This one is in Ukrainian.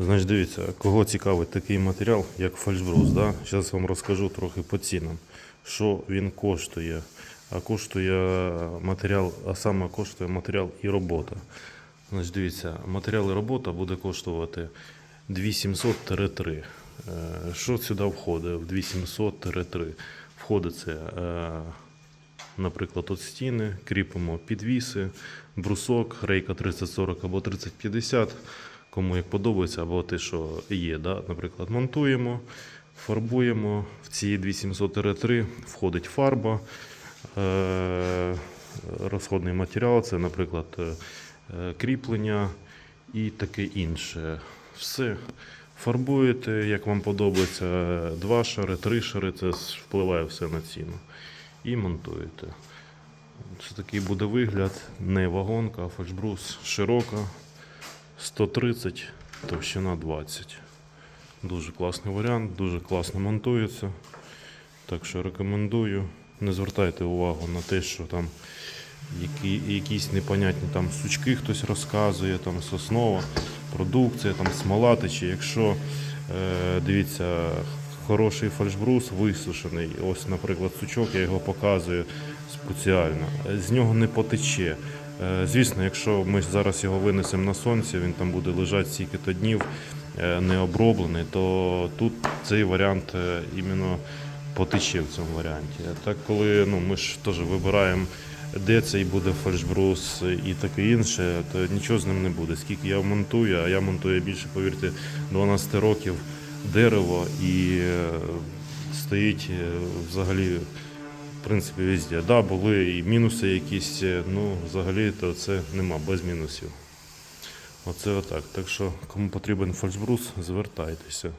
Значить, дивіться, кого цікавить такий матеріал, як фальшбрус. Да? Зараз вам розкажу трохи по цінам, що він коштує. А коштує матеріал, а саме коштує матеріал і робота. Значить, дивіться, матеріал і робота буде коштувати 2700-3. Е, Що сюди входить в 2700-3? Входить це, е, наприклад, от стіни, кріпимо підвіси, брусок, рейка 3040 або 3050, кому як подобається, або те, що є. Да? Наприклад, монтуємо, фарбуємо. В ці 2700-3 входить фарба, е, розходний матеріал, це, наприклад, е, кріплення і таке інше. Все. Фарбуєте, як вам подобається, два шари, три шари, це впливає все на ціну. І монтуєте. Це такий буде вигляд, не вагонка, а фальшбрус широка, 130, товщина 20. Дуже класний варіант, дуже класно монтується. Так що рекомендую. Не звертайте увагу на те, що там які, якісь непонятні там сучки хтось розказує, там соснова, продукція, там смола тече. Якщо е, дивіться, хороший фальшбрус висушений, ось, наприклад, сучок, я його показую спеціально, з нього не потече. Е, Звісно, якщо ми зараз його винесемо на сонце, він там буде лежати стільки-то днів е, не оброблений, то тут цей варіант е, іменно потече в цьому варіанті. А так, коли ну, ми ж теж вибираємо, де цей буде фальшбрус і таке інше, то нічого з ним не буде. Скільки я монтую, а я монтую більше, повірте, 12 років дерево і стоїть взагалі принципі везде. Да, були і мінуси якісь, е, ну взагалі то це нема без мінусів. Оце отак. Так що, кому потрібен фальшбрус, звертайтеся.